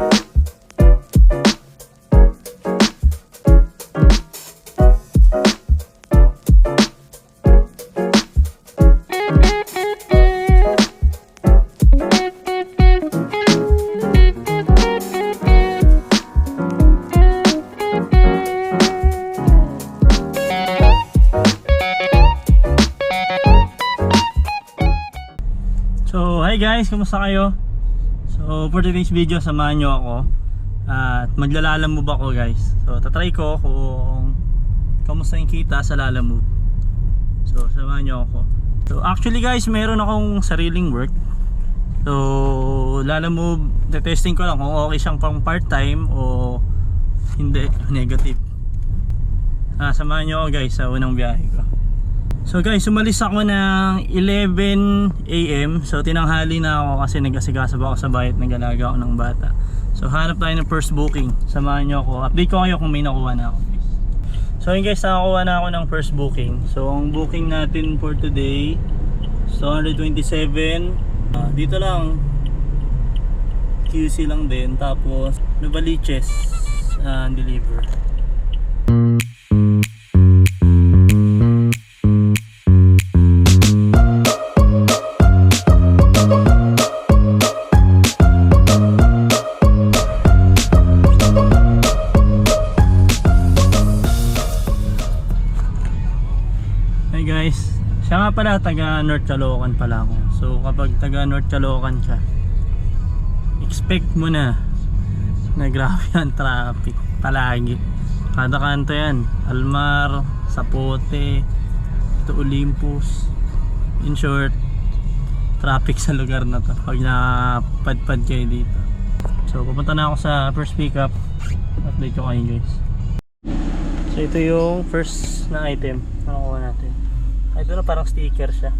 So, hi guys, kumusta kayo? So, for today's video, samahan nyo ako. At maglalalamove ako guys. So, tatry ko kung kamusta yung kita sa lalamove So, samahan nyo ako. So, actually guys, meron akong sariling work. So, lalamove, testing ko lang kung okay siyang pang part-time o hindi, negative. Ah, Samahan nyo ako guys sa unang biyahe ko So guys, umalis ako ng 11 AM. So tinanghali na ako kasi nag-asigasa pa ako sa bayat nag-alaga ako ng bata. So hanap tayo ng first booking. Samahan nyo ako. Update ko kayo kung may nakuha na ako. So yun guys, nakakuha na ako ng first booking. So ang booking natin for today so 127 Ah, dito lang QC lang din tapos Novaliches uh, deliver. Nga pala taga North Caloocan pala ako. So kapag taga North Caloocan ka, expect mo na na grabe ang traffic palagi. Kada kanto yan, Almar, Sapote, ito Olympus. In short, traffic sa lugar na to pag napadpad kayo dito. So pupunta na ako sa first pickup. Update ko kayo guys. So ito yung first na item na nakuha natin. Ito na parang sticker siya.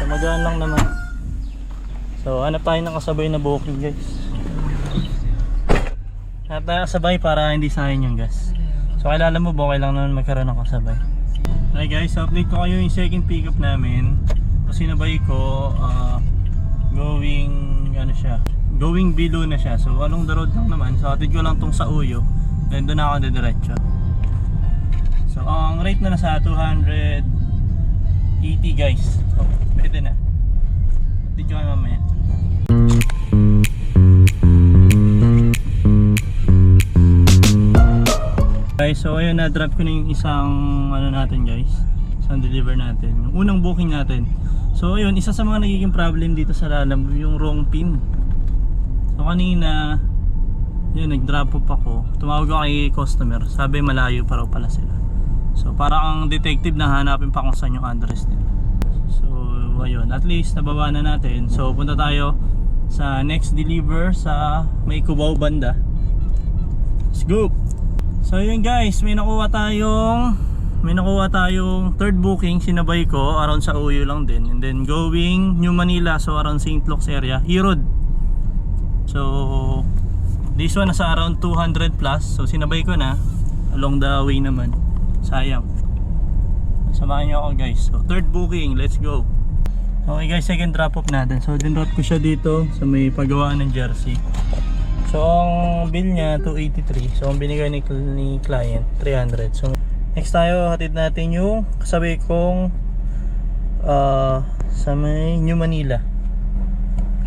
So magaan lang naman. So hanap tayo ng kasabay na booking guys. Hanap tayo kasabay para hindi sayang yung gas. So kailangan mo ba okay lang naman magkaroon ng kasabay. Hi guys, update ko kayo yung second pickup namin. So sinabay ko ah, going ano siya going below na siya so along the road lang naman so atid ko lang tong sa uyo then doon ako didiretso So ang rate na nasa 280 guys. So pwede na. Update kayo mamaya. Guys, so ayun na drop ko na yung isang ano natin guys. Isang deliver natin. Yung unang booking natin. So ayun, isa sa mga nagiging problem dito sa Lalam yung wrong pin. So kanina yun, nag-drop off ako. Tumawag ako kay customer. Sabi malayo pa raw pala sila. So para ang detective na hanapin pa kung saan yung address nila. So ayun, at least nababa na natin. So punta tayo sa next deliver sa may Cubao banda. Let's go! So yun guys, may nakuha tayong may nakuha tayong third booking sinabay ko around sa Uyo lang din and then going New Manila so around St. Luke's area Hirod so this one nasa around 200 plus so sinabay ko na along the way naman sayang. Samahan nyo ako guys. So third booking. Let's go. Okay guys. Second drop off natin. So dinrop ko siya dito sa may paggawaan ng jersey. So ang bill niya 283 so ang binigay ni, ni client 300 so next tayo. Hatid natin yung kasabi kong ah, sa may New Manila.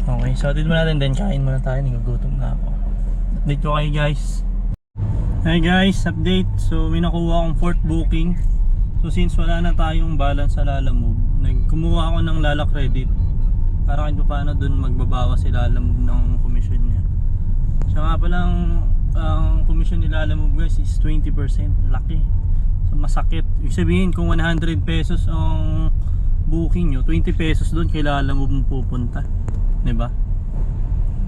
Okay so hatid mo natin. Then kain muna tayo. Nagugutom na ako. Update ko kayo guys Hi guys, update. So may nakuha akong fourth booking. So since wala na tayong balance sa Lalamove, nagkumuha ako ng Lala Credit para kahit paano dun magbabawas si Lalamove ng commission niya. So nga palang ang commission ni Lalamove guys is 20%. Laki. So masakit. Ibig sabihin kung 100 pesos ang booking nyo, 20 pesos doon kay Lalamove mo pupunta. 'Di ba?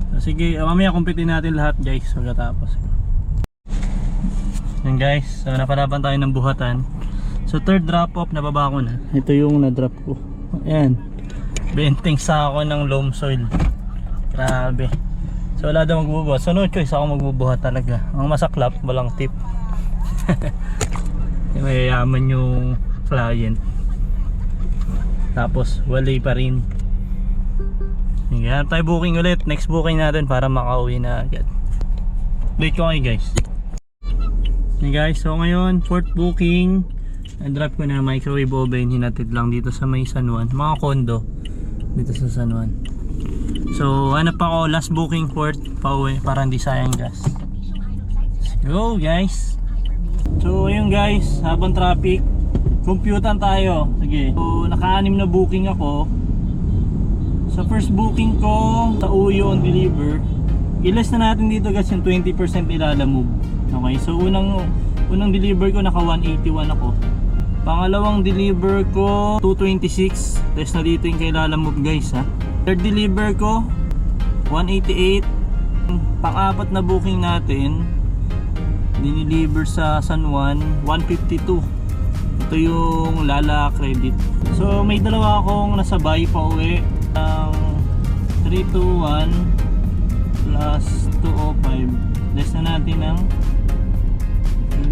So sige, mamaya kumpitin natin lahat guys pagkatapos. Yan guys, so napalaban tayo ng buhatan. So third drop off, nababa ko na. Ito yung na-drop ko. Ayan. Benteng sa ako ng loam soil. Grabe. So wala daw magbubuhat. So no choice ako magbubuhat talaga. Ang masaklap, walang tip. Mayayaman yung client. Tapos wala pa rin. Hanap tayo booking ulit. Next booking natin para makauwi na agad. update ko kayo guys. Hey guys, so ngayon, fourth booking. Na-drop ko na microwave oven, hinatid lang dito sa may San Juan. Mga kondo dito sa San Juan. So, hanap ako last booking port pauwi para hindi sayang gas. Go guys! So, ayun guys, habang traffic, computan tayo. Sige. So, naka-anim na booking ako. Sa first booking ko, sa Uyo on deliver, ilas na natin dito guys yung 20% ilalamove. Okay, so unang unang deliver ko naka 181 ako. Pangalawang deliver ko 226. Test na dito yung kay Lalamove guys ha. Third deliver ko 188. Pang-apat na booking natin diniliver sa San Juan 152. Ito yung Lala Credit. So may dalawa akong nasabay pa uwi ng 321 plus 205 less na natin ng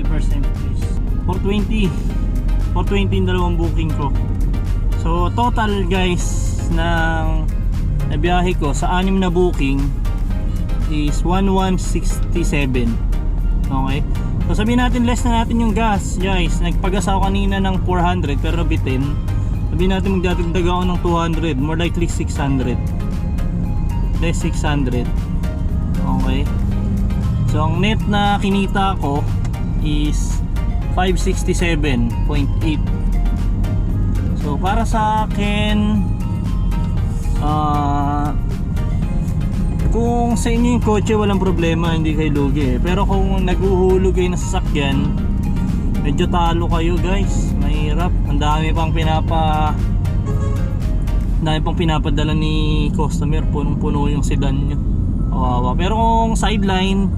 20% please 420 420 yung dalawang booking ko. So total guys ng nabiyahe ko sa anim na booking is 1167 okay? So sabihin natin less na natin yung gas guys. Nagpagas ako kanina ng 400 pero bitin sabihin natin magdadagdag ako ng 200 more likely 600 less 600 okay? So ang net na kinita ko is 567.8 so para sa akin ah kung sa inyo yung kotse walang problema hindi kayo lugi eh. pero kung naguhulog kayo na sasakyan medyo talo kayo guys. Mahirap. Ang dami pang pinapa dami pang pinapadala ni customer. Punong puno yung sedan nyo. Kawawa. Pero kung sideline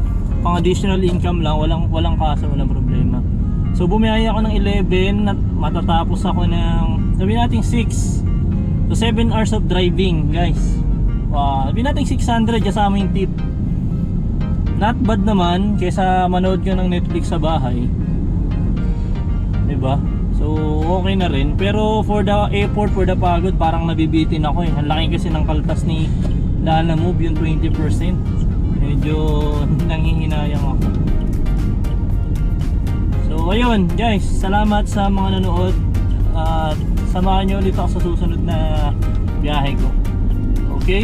pang additional income lang walang walang kaso walang problema. So bumiyaya ako ng 11 at matatapos ako ng sabihin natin 6 so 7 hours of driving guys. Wow, sabihin natin 600 kasama yung tip. Not bad naman kaysa manood ka ng Netflix sa bahay. 'di ba so okay na rin. Pero for the effort for the pagod parang nabibitin ako eh. Ang laki kasi ng kaltas ni Lala Move yung 20% medyo nangihinayang ako. So ayun guys salamat sa mga nanood. At samahan nyo ulit ako sa susunod na biyahe ko. Okay